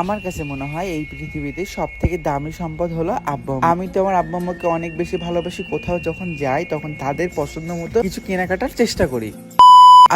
আমার কাছে মনে হয় এই পৃথিবীতে সব থেকে দামি সম্পদ হলো আব্বা আমি তো আমার আব্বা আম্মাকে অনেক বেশি ভালোবাসি। কোথাও যখন যাই, তখন তাদের পছন্দ মতো কিছু কেনাকাটার চেষ্টা করি।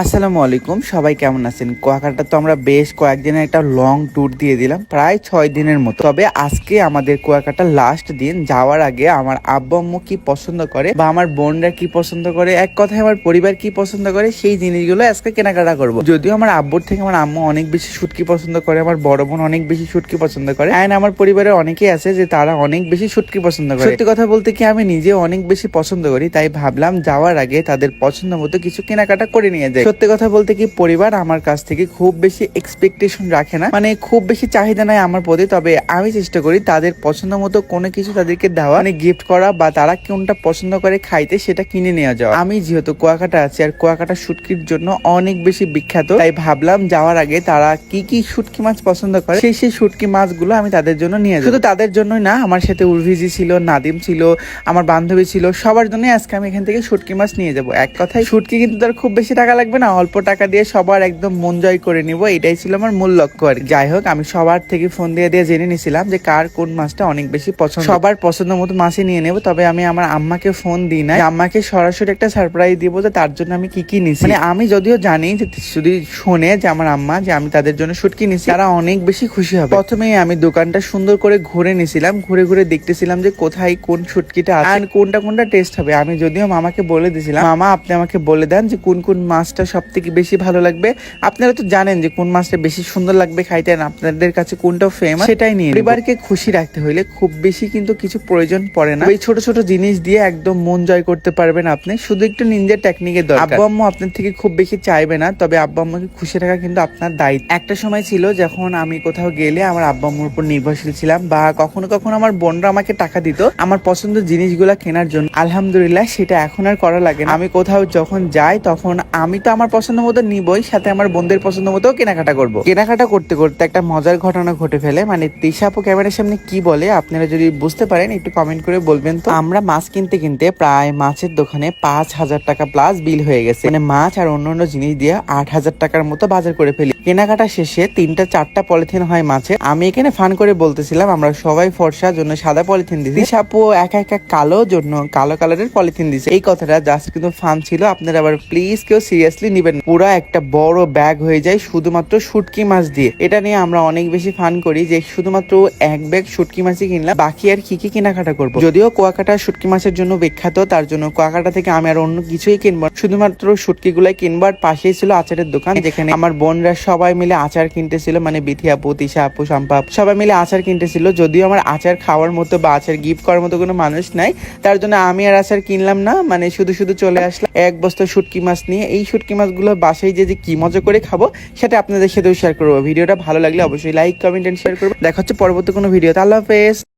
আসসালামু আলাইকুম, সবাই কেমন আছেন? কুয়াকাটা তো আমরা বেশ কয়েকদিনের একটা লং ট্যুর দিয়ে দিলাম, প্রায় ছয় দিনের মতো। তবে আজকে আমাদের কুয়াকাটা লাস্ট দিন, যাওয়ার আগে আমার আব্বা আম্মু কি পছন্দ করে বা আমার বোনরা কি পছন্দ করে, এক কথায় আমার পরিবার কি পছন্দ করে, সেই জিনিসগুলো আজকে কেনাকাটা করব। যদিও আমার আব্বুর থেকে আমার আম্মু অনেক বেশি শুটকি পছন্দ করে, আমার বড় বোন অনেক বেশি শুটকি পছন্দ করে অ্যান্ড আমার পরিবারের অনেকেই আছে যে তারা অনেক বেশি শুটকি পছন্দ করে। সত্যি কথা বলতে কি আমি নিজে অনেক বেশি পছন্দ করি, তাই ভাবলাম যাওয়ার আগে তাদের পছন্দ মতো কিছু কেনাকাটা করে নিয়ে যাই। সত্যি কথা বলতে কি পরিবার আমার কাছ থেকে খুব বেশি এক্সপেকটেশন রাখে না। মানে খুব বেশি চাহিদা নাই আমার প্রতি, তবে আমি চেষ্টা করি তাদের পছন্দ মতো কোনো কিছু তাদেরকে দেওয়া মানে গিফট করা বা তারা কোনটা পছন্দ করে খাইতে সেটা কিনে নেওয়া যাওয়া। আমি যেহেতু কুয়াকাটা আছি আর কুয়াকাটা শুটকির জন্য অনেক বেশি বিখ্যাত, তাই ভাবলাম যাওয়ার আগে তারা কি কি শুটকি মাছ পছন্দ করে সেই সেই শুটকি মাছগুলো আমি তাদের জন্য নিয়ে শুধু তাদের জন্যই না, আমার সাথে উর্ভিজি ছিল, নাদিম ছিল, আমার বান্ধবী ছিল, সবার জন্য আজকে আমি এখান থেকে শুটকি মাছ নিয়ে যাব। এক কথায় শুটকি কিন্তু তার খুব বেশি টাকা লাগবে না, অল্প টাকা দিয়ে সবার একদম মন জয় করে নিব, এটাই ছিল আমার মূল লক্ষ্য আর যাই হোক, আমি সবার থেকে ফোন দিয়ে দিয়ে জেনে নিছিলাম যে কার কোন মাছটা অনেক বেশি পছন্দ। সবার পছন্দ মতো মাছই নিয়ে নেব, তবে আমি আমার আম্মাকে ফোন দিই না আম্মাকে সরাসরি একটা সারপ্রাইজ দিব যে তার জন্য আমি কি কি নিছি। মানে আমি যদিও জানি যে যদি শুনে যে আমার আম্মা, যে আমি তাদের জন্য শুটকি নিছি, তারা অনেক বেশি খুশি হবে। প্রথমেই আমি দোকানটা সুন্দর করে ঘুরে নিছিলাম, ঘুরে ঘুরে দেখতেছিলাম যে কোথায় কোন শুটকিটা আছে। কোনটা কোনটা টেস্ট হবে। আমি যদিও মামাকে বলে দিছিলাম, মামা, আপনি আমাকে বলে দেন যে কোন কোন মাছটা সব থেকে বেশি ভালো লাগবে। আপনারা তো জানেন যে কোন মাছটা বেশি সুন্দর লাগবে খাইতে আর আপনাদের কাছে কোনটা ফেমাস সেটাই নিয়ে। পরিবারকে খুশি রাখতে হইলে খুব বেশি কিন্তু কিছু প্রয়োজন পড়ে না। এই ছোট ছোট জিনিস দিয়ে একদম মন জয় করতে পারবেন আপনি। শুধু একটু নিনজা টেকনিকের দরকার। আব্বু আম্মু আপনার থেকে খুব বেশি চাইবে না তবে আব্বু আম্মুকে খুশি রাখা কিন্তু আপনার দায়িত্ব। একটা সময় ছিল যখন আমি কোথাও গেলে আমার আব্বু আম্মুর উপর নির্ভরশীল ছিলাম বা কখনো কখনো আমার বোনরা আমাকে টাকা দিত আমার পছন্দের জিনিসগুলো কেনার জন্য। আলহামদুলিল্লাহ সেটা এখন আর করা লাগে না। আমি কোথাও যখন যাই তখন আমি তো আমার পছন্দ মতো নিবই, সাথে আমার বোনদের পছন্দ মতো কেনাকাটা করব। কেনাকাটা করতে করতে একটা মজার ঘটনা ঘটে ফেলে। মানে তিশাপু ক্যামেরার সামনে কি বলে, আপনারা যদি বুঝতে পারেন, একটু কমেন্ট করে বলবেন তো। আমরা মাছ কিনতে কিনতে প্রায় মাছের দোকানে পাঁচ হাজার টাকা প্লাস বিল হয়ে গেছে। মানে মাছ আর অন্যান্য জিনিস দিয়ে আট হাজার টাকার মতো বাজার করে ফেলি। কেনাকাটা শেষে তিনটা, চারটা পলিথিন হয় মাছে আমি এখানে ফান করে বলতেছিলাম, আমরা সবাই ফর্সার জন্য সাদা পলিথিন দিছি। সাপু একা একা কালো, জন্য কালো কালারের পলিথিন দিছে। এই কথাটা জাস্ট কিন্তু ফান ছিল, আপনারা আবার প্লিজ কেউ সিরিয়াসলি নিবেন। পুরো একটা বড় ব্যাগ হয়ে যায় শুধুমাত্র শুটকি মাছ দিয়ে। এটা নিয়ে আমরা অনেক বেশি ফান করি যে শুধুমাত্র এক ব্যাগ শুটকি মাছই কিনলাম, বাকি আর কি কি কেনাকাটা করব? যদিও কুয়াকাটা শুটকি মাছের জন্য বিখ্যাত, তার জন্য কুয়াকাটা থেকে আমি আর অন্য কিছুই কিনবো। শুধুমাত্র শুটকি গুলাই কিনবো, আর পাশেই ছিল আচারের দোকান, যেখানে আমার বোনরা সবাই মিলে আচার কিনতেছিল মানে বিথি আপু, তিশা আপু সম্পা সবাই মিলে আচার কিনতেছিল। যদিও আমার আচার খাওয়ার মতো বা আচার গিফট করার মতো কোনো মানুষ নাই, তার জন্য আমি আর আচার কিনলাম না মানে শুধু শুধু চলে আসলাম। এক বস্তা শুটকি মাছ নিয়ে, এই শুটকি মাছগুলো বাসায় যে যে কি মজা করে খাব, সেটা আপনাদের সাথেও শেয়ার করব। ভিডিওটা ভালো লাগলে অবশ্যই লাইক কমেন্ট এন্ড শেয়ার করব। দেখা হচ্ছে পরবর্তী কোনো ভিডিও আল্লাহ হাফেজ।